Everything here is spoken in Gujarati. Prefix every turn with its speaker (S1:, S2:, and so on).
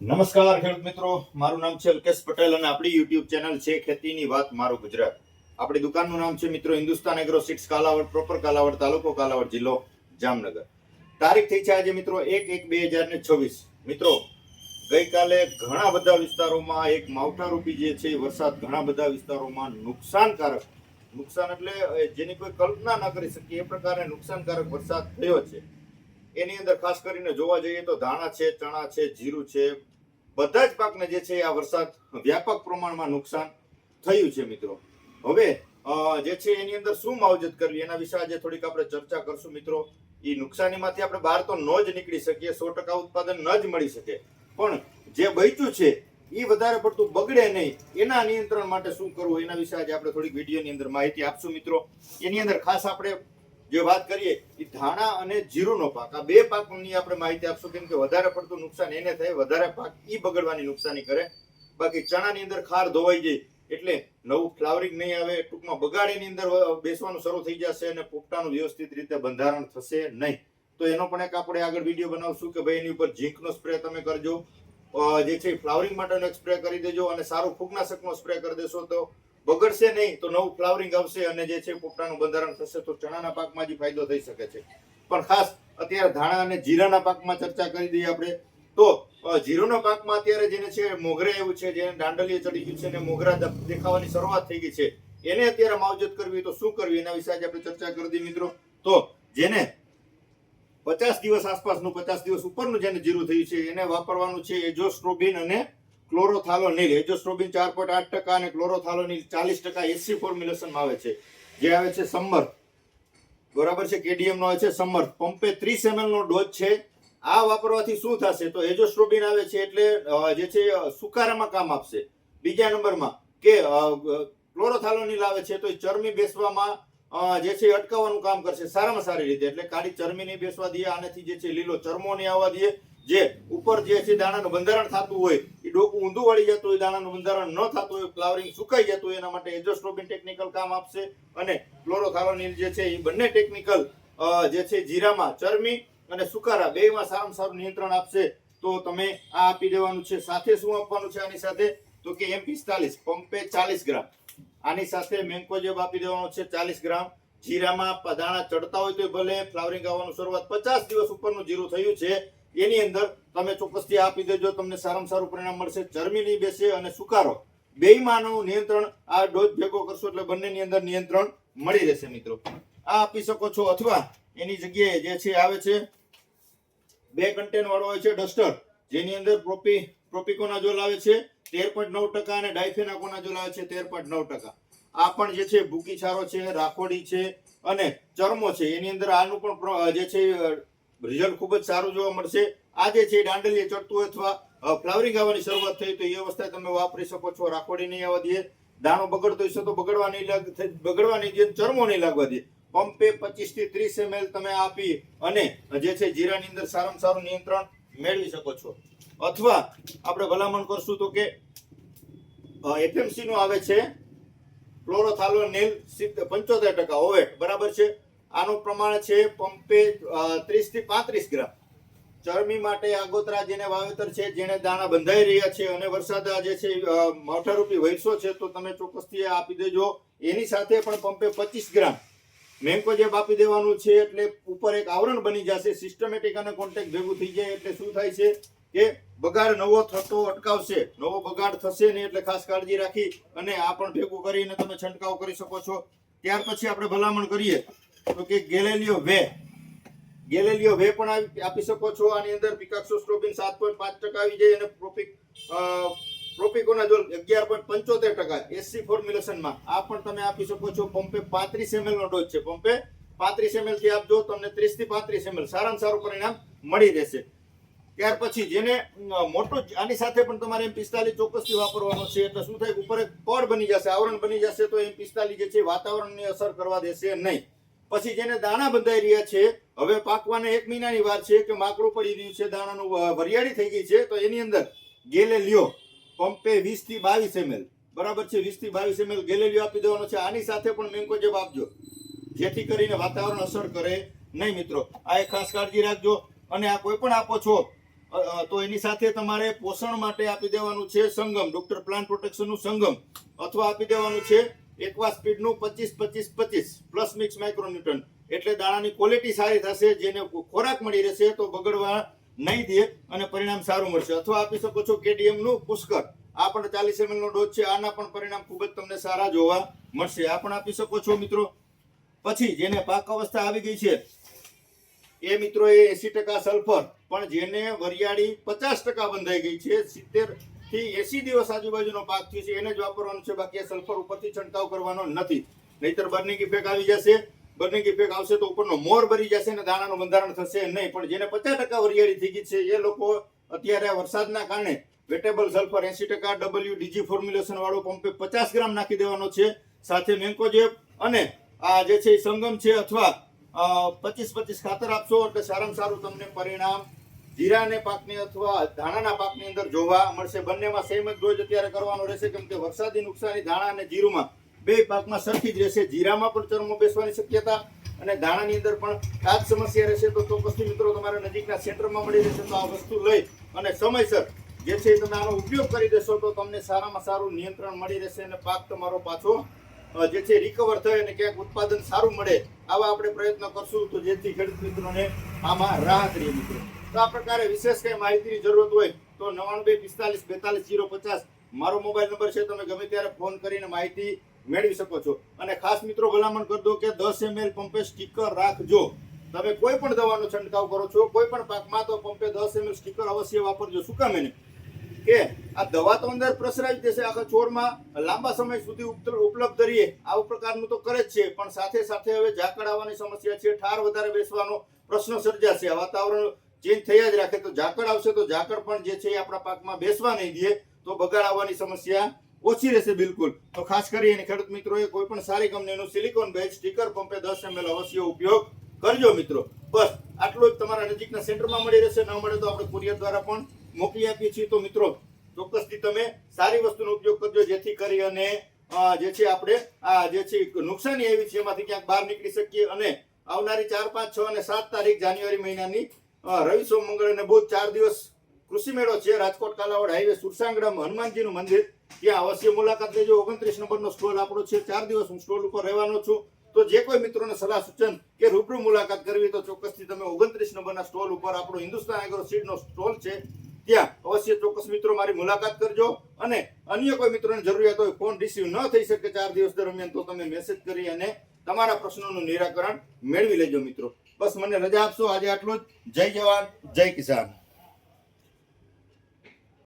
S1: નમસ્કાર ખેડૂત મિત્રો, મારું નામ છે અલ્કેશ પટેલ અને આપણી યુટ્યુબ ચેનલ છે ખેતીની વાત મારું ગુજરાત. આપણી દુકાનનું નામ છે મિત્રો Hindustan Agro Seeds Kalavad proper Kalavad તાલુકો કાલાવડ જિલ્લો જામનગર. તારીખ થઈ છે આજે મિત્રો એક એક બે હજાર ને છવ્વીસ. મિત્રો, ગઈકાલે ઘણા બધા વિસ્તારોમાં એક માવઠારૂપી જે છે વરસાદ ઘણા બધા વિસ્તારોમાં નુકસાનકારક, નુકસાન એટલે જેની કોઈ કલ્પના ના કરી શકીએ, એ પ્રકારે નુકસાનકારક વરસાદ થયો છે. એની અંદર ખાસ કરીને જોવા જઈએ તો ધાણા છે, ચણા છે, જીરું છે, બધા જ પાકને જે છે આ વરસાદ વ્યાપક પ્રમાણમાં નુકસાન થયું છે મિત્રો. હવે જે છે એની અંદર શું માવજત કરવી? એના વિશે આજે થોડીક આપણે ચર્ચા કરશું મિત્રો. એ નુકસાનીમાંથી આપણે બહાર તો ન જ નીકળી શકીએ, સો ટકા ઉત્પાદન ન જ મળી શકે. પણ જે બચ્યું છે એ વધારે પડતું બગડે નહીં. એના નિયંત્રણ માટે શું કરવું? એના વિશે આજે આપણે થોડીક વિડીયોની અંદર માહિતી આપશું મિત્રો. એની અંદર ખાસ આપણે જે વાત કરીએ એ ધાણા અને જીરુનો પાક. આ બે પાકની આપણે માહિતી આપશું કેમ કે વધારે પડતું નુકસાન એને થાય, વધારે પાક ઈ બગડવાની નુકસાની કરે. બાકી ચણાની અંદર ખાર ધોવાઈ જાય એટલે નવું ફ્લાવરિંગ નહીં આવે, ટૂંકમાં બગાડીની અંદર બેસવાનું શરૂ થઈ જશે અને પોપટાનું વ્યવસ્થિત રીતે બંધારણ થશે નહીં. તો એનો પણ એક આપણે આગળ વીડિયો બનાવશું કે ભાઈ એની ઉપર ઝીંકનો સ્પ્રે તમે કરજો. જે છે ફ્લાવરિંગ માટેનો એક સ્પ્રે કરી દેજો અને સારું ફૂગનાશકનો સ્પ્રે કરી દેશો તો બગડશે નહીં તો નવું ફ્લાવરિંગ આવશે અને જે છે પોપટાનું બંધારણ થશે તો ચણાના પાકમાં જ ફાયદો થઈ શકે છે. પણ ખાસ અત્યારે ધાણા અને જીરાના પાકમાં ચર્ચા કરી દઈએ આપણે, તો જીરોના પાકમાં અત્યારે જેને છે મોગરે એવું છે, જેને દાંડલીએ ચડી ગયું છે અને મોગરા દેખાવાની શરૂઆત થઈ ગઈ છે, એને અત્યારે માવજત કરવી તો શું કરવી એના વિશે આજે આપણે ચર્ચા કરી દઈએ મિત્રો. તો, જેને પચાસ દિવસ આસપાસનું, પચાસ દિવસ ઉપરનું જેને જીરું થયું છે એને વાપરવાનું છે એજોસ્ટ્રોબિન અને ક્લોરોથાલોનિલ, એજોસ્ટ્રોબિન ચાર પોઈન્ટ આઠ ટકા અને ક્લોરોથાલોનિલ ચાલીસ ટકા એસી ફોર્મ્યુલેશનમાં આવે છે. જે આવે છે સમર્થ બરાબર છે? કેડીએમ નો આવે છે સમર્થ પંપે ત્રીસ એમએલ નો ડોઝ છે. આ વાપરવાથી શું થશે? તો એજોસ્ટ્રોબિન આવે છે એટલે જે છે સુકારામાં કામ આપશે. બીજા નંબરમાં કે ક્લોરોથાલોનિલ આવે છે તો ચરમી બેસવામાં જે છે અટકાવવાનું કામ કરશે સારામાં સારી રીતે. એટલે કાળી ચરમી નહીં બેસવા દે આનાથી જે છે લીલો ચરમો નહીં આવવા દે જે ઉપર જે છે દાણાનું બંધારણ થતું હોય ડોકું ઊંધું વળી જતું હોય, દાણાનું બંધારણ ન થતું હોય, ફ્લાવરિંગ સુકાઈ જતું હોય, એના માટે એજોસ્ટ્રોબિન ટેકનિકલ કામ આપશે અને ક્લોરોથાલોનિલ જે છે એ બંને ટેકનિકલ જે છે જીરામાં ચરમી અને સુકારા બેમાં સારામાં સારું નિયંત્રણ આપશે. તો તમે આ આપી દેવાનું છે. સાથે શું આપવાનું છે આની સાથે? તો કે એમ પિસ્તાલીસ પંપે ચાલીસ ગ્રામ. આની સાથે મેન્કોજેબ આપી દેવાનો છે ચાલીસ ગ્રામ. જીરામાં દાણા ચડતા હોય તો ભલે, ફ્લાવરિંગ આવવાનું શરૂઆત પચાસ દિવસ ઉપરનું જીરું થયું છે. એની અંદર તમે ચોક્કસથી આપી દેજો, તમને સારામાં સારું પરિણામ મળશે. ચરમી નહીં બેસે અને સુકારો. બેયમાંનું નિયંત્રણ, આ ડોઝ ભેગો કરશો એટલે બંનેની અંદર નિયંત્રણ મળી રહેશે મિત્રો. આ આપી શકો છો અથવા એની જગ્યાએ જે છે, આવે છે, બે કન્ટેન વાળો હોય છે, ડસ્ટર, જેની અંદર પ્રોપી પ્રોપિકોનાઝોલ આવે છે, તેર પોઈન્ટ નવ ટકા અને ડાયફેનાકોનાઝોલ આવે છે, તેર પોઈન્ટ નવ ટકા. આ પણ જે છે ભૂકી છારો છે, રાખોડી છે અને ચરમો છે. એની અંદર આનું પણ જે છે રિઝલ્ટ ખૂબ જ સારું જોવા મળશે. આજે છે દાંડલીએ ચડતું અથવા ફ્લાવરિંગ આવવાની શરૂઆત થઈ તો એ અવસ્થાએ તમે વાપરી શકો છો. રાખોડી નહીં આવવા દે દાણો બગડતો હશે તો બગડવા નહીં લાગ બગડવા નહીં દે ચરમો નહીં લાગવા દે પંપે પચીસથી ત્રીસ એમએલ તમે આપી અને જે છે જીરાની અંદર સારામાં સારું નિયંત્રણ મેળવી શકો છો. અથવા આપણે ભલામણ કરશું તો કે એફએમસી નું આવે છે. ક્લોરોથાલોનિલ પંચોતેર ટકા. ઓવેટ બરાબર છે? આનું પ્રમાણ છે પંપે ત્રીસથી પાંત્રીસ ગ્રામ. ચરમી માટે આગોતરા જેને વાવેતર છે જેને દાણા બંધાઈ રહ્યા છે અને વરસાદ આજે છે માવઠારૂપી વરસો છે, તો તમે ચોક્કસથી આપી દેજો. એની સાથે પણ પંપે પચીસ ગ્રામ. મેંકો જેબ આપી દેવાનું છે, એટલે ઉપર એક આવરણ બની જશે સિસ્ટમેટિક અને કોન્ટેક્ટ ભેગું થઈ જાય, એટલે શું થાય છે કે બગાડ નવો થતો અટકાવશે. નવો બગાડ થશે નહીં, એટલે ખાસ કાળજી રાખી અને આ પણ ભેગું કરીને તમે છંટકાવ કરી શકો છો. ત્યાર પછી આપણે ભલામણ કરીએ. તો કે ગેલેલિયો વે. ગેલેલિયો વે પણ આપી શકો છો. આની અંદર પિકાક્સોસ્ટ્રોબિન સાત પોઈન્ટ પાંચ ટકા આવી જાય અને પ્રોપિક પ્રોપિકોનાઝોલ અગિયાર પોઈન્ટ પંચોતેર ટકા એસસી ફોર્મ્યુલેશનમાં આ પણ તમે આપી શકો છો. પંપે પાંત્રીસ એમએલ નો ડોઝ છે. પંપે પાંત્રીસ એમએલથી આપજો તમને ત્રીસથી પાંત્રીસ એમએલ સારામાં સારું પરિણામ મળી રહેશે. ત્યાર પછી જેને મોટું આની સાથે પણ તમારે એમ પિસ્તાલીસ ચોક્કસથી વાપરવાનો છે. એટલે શું થાય? ઉપર એક પડ બની જશે, આવરણ બની જશે, તો એમ પિસ્તાલીસ જે છે વાતાવરણની અસર કરવા દેશે નહીં. પછી જેને દાણા બંધાઈ રહ્યા છે, હવે પાકવાને એક મહિનાની વાર છે કે માકડું પડી રહ્યું છે, દાણાનું વરિયાળી થઈ ગઈ છે, તો એની અંદર ગેલે લ્યો. પંપે વીસથી બાવીસ એમએલ. બરાબર છે, વીસથી બાવીસ એમએલ ગેલેલિયો આપી દેવાનો છે. આની સાથે પણ મેન્કો જેબ આપજો. જેથી કરીને વાતાવરણ અસર કરે. નહીં મિત્રો, આ એક ખાસ કાળજી રાખજો અને આ કોઈ પણ આપો છો તો એની સાથે તમારે પોષણ માટે આપી દેવાનું છે સંગમ, ડોક્ટર પ્લાન્ટ પ્રોટેક્શનનું સંગમ અથવા આપી દેવાનું છે એકવા સ્પીડનું પચીસ પચીસ પચીસ, પ્લસ મિક્સ માઇક્રોન્યુટન. એટલે દાણાની ક્વોલિટી સારી થશે, જેને ખોરાક મળી રહેશે તો બગડવા નહીં દે અને પરિણામ સારું મળશે. અથવા આપી શકો છો કેડીએમનું પુષ્કર આ પણ ચાલીસ ml નો ડોઝ છે, આના પણ પરિણામ ખૂબ જ તમને સારા જોવા મળશે. આ પણ આપી શકો છો મિત્રો. પછી જેને પાક અવસ્થા આવી ગઈ છે, એ મિત્રો એ એસી ટકા સલ્ફર પણ જેને વરિયાળી પચાસ ટકા બંધાઈ ગઈ છે, સિત્તેર થી એસી દિવસ આજુબાજુનો પાક થયો છે, એને જ વાપરવાનું છે, બાકી સલ્ફર ઉપરથી છંટકાવ કરવાનો નથી. નહીતર બર્નિંગ ઇફેક્ટ આવી જશે. બર્નિંગ ઇફેક્ટ આવશે તો ઉપરનો મોર ભરી જશે અને દાણાનું બંધારણ થશે નહીં. પણ જેને પચાસ ટકા વરિયાળી થઈ ગઈ છે, એ લોકો અત્યારે વરસાદના કારણે વેટેબલ સલ્ફર એસી ટકા ડબલ્યુ ડીજી ફોર્મ્યુલેશન વાળો પંપે પચાસ ગ્રામ નાખી દેવાનો છે. સાથે મેન્કોજેબ અને આ જે છે સંગમ છે, અથવા પચીસ પચીસ ખાતર આપશો એટલે સારામાં સારું તમને પરિણામ જીરાને પાકની અથવા ધાણાના પાકની અંદર જોવા મળશે. બંનેમાં સેમ જ ડોઝ અત્યારે કરવાનો રહેશે, કેમ કે વરસાદી નુકસાની ધાણા અને જીરુમાં બે પાકમાં સરખી જ રહેશે. જીરામાં પણ ચરમો બેસવાની શક્યતા અને ધાણાની અંદર પણ આ સમસ્યા રહેશે તો ચોક્કસથી મિત્રો તમારા નજીકના સેન્ટરમાં મળી રહેશે તો આ વસ્તુ લઈ અને સમયસર જે છે તમે આનો ઉપયોગ કરી દેશો તો તમને સારામાં સારું નિયંત્રણ મળી રહેશે અને પાક તમારો પાછો જે છે રિકવર થાય અને ક્યાંક ઉત્પાદન સારું મળે, આવા આપણે પ્રયત્ન કરશું. તો જેથી ખેડૂત મિત્રોને આમાં રાહત રહે મિત્રો. તો આ પ્રકારે વિશેષ કઈ માહિતીની જરૂરત હોય તો નવાણું બે પિસ્તાલીસ બેતાલીસ જીરો પચાસ મારો મોબાઈલ નંબર છે, તમે ગમે ત્યારે ફોન કરીને માહિતી મેળવી શકો છો. અને ખાસ મિત્રો ભલામણ કરી દો કે દસ એમએલ પંપે સ્ટીકર રાખજો. તમે કોઈ પણ દવાનો છંટકાવ કરો છો, કોઈ પણ પાકમાં તો પંપે દસ એમએલ સ્ટીકર અવશ્ય વાપરજો. શું કામ એને? કે આ દવા તો અંદર પ્રસરાવી દેશે આખા છોડમાં લાંબા સમય સુધી ઉપલ- ઉપલબ્ધ રહીએ. આવું પ્રકારનું તો કરે જ છે, પણ સાથે સાથે હવે ઝાકળ આવવાની સમસ્યા છે, ઠાર વધારે બેસવાનો પ્રશ્ન સર્જાશે. વાતાવરણ ચેન્જ થયા જ રાખે તો ઝાકળ આવશે તો ઝાકળ પણ જે છે એ આપણા પાકમાં બેસવા નહીં દે તો બગાડ આવવાની સમસ્યા ઓછી રહેશે બિલકુલ. તો ખાસ કરીને ખેડૂત મિત્રોએ કોઈ પણ સારી કંપનીનું સિલિકોન બેઝ સ્ટીકર પંપે દસ એમએલ અવશ્ય ઉપયોગ કરજો મિત્રો. બસ, આટલું જ તમારા નજીકના સેન્ટરમાં મળી રહેશે. ન મળે તો આપણે કુરિયર દ્વારા પણ મોકલી આપીએ છીએ. તો મિત્રો, ચોક્કસથી તમે સારી વસ્તુનો ઉપયોગ કરજો, જેથી કરી અને જે છે આપણે, આ જે છે નુકસાની આવી છે, એમાંથી ક્યાંક બહાર નીકળી શકીએ અને આવનારી ચાર, પાંચ, છ અને સાત તારીખ જાન્યુઆરી મહિનાની રવિ સોમ મંગળ અને બુધ ચાર દિવસ કૃષિ મેળો છે. રાજકોટ, કાલાવડ હાઈવે સુરસાંગડામ હનુમાનજીનું મંદિર. ત્યાં અવશ્ય મુલાકાત લેજો. ઓગણત્રીસ નંબરનો સ્ટોલ આપણો છે. ચાર દિવસ હું સ્ટોલ ઉપર રહેવાનો છું. તો જે કોઈ મિત્રોને સલાહ સૂચન કે રૂબરૂ મુલાકાત કરવી તો ચોક્કસથી તમે ઓગણત્રીસ નંબરના સ્ટોલ ઉપર આપણો હિન્દુસ્તાન એગ્રો સીડનો સ્ટોલ છે. ત્યાં અવશ્ય ચોક્કસ મિત્રો મારી મુલાકાત કરજો અને અન્ય કોઈ મિત્રોને જરૂરિયાત હોય, ફોન રિસીવ ન થઈ શકે ચાર દિવસ દરમિયાન, તો તમે મેસેજ કરી અને તમારા પ્રશ્નોનું નિરાકરણ મેળવી લેજો મિત્રો. બસ મને રજા આપશો. આજે આટલું જય જવાન જય કિસાન.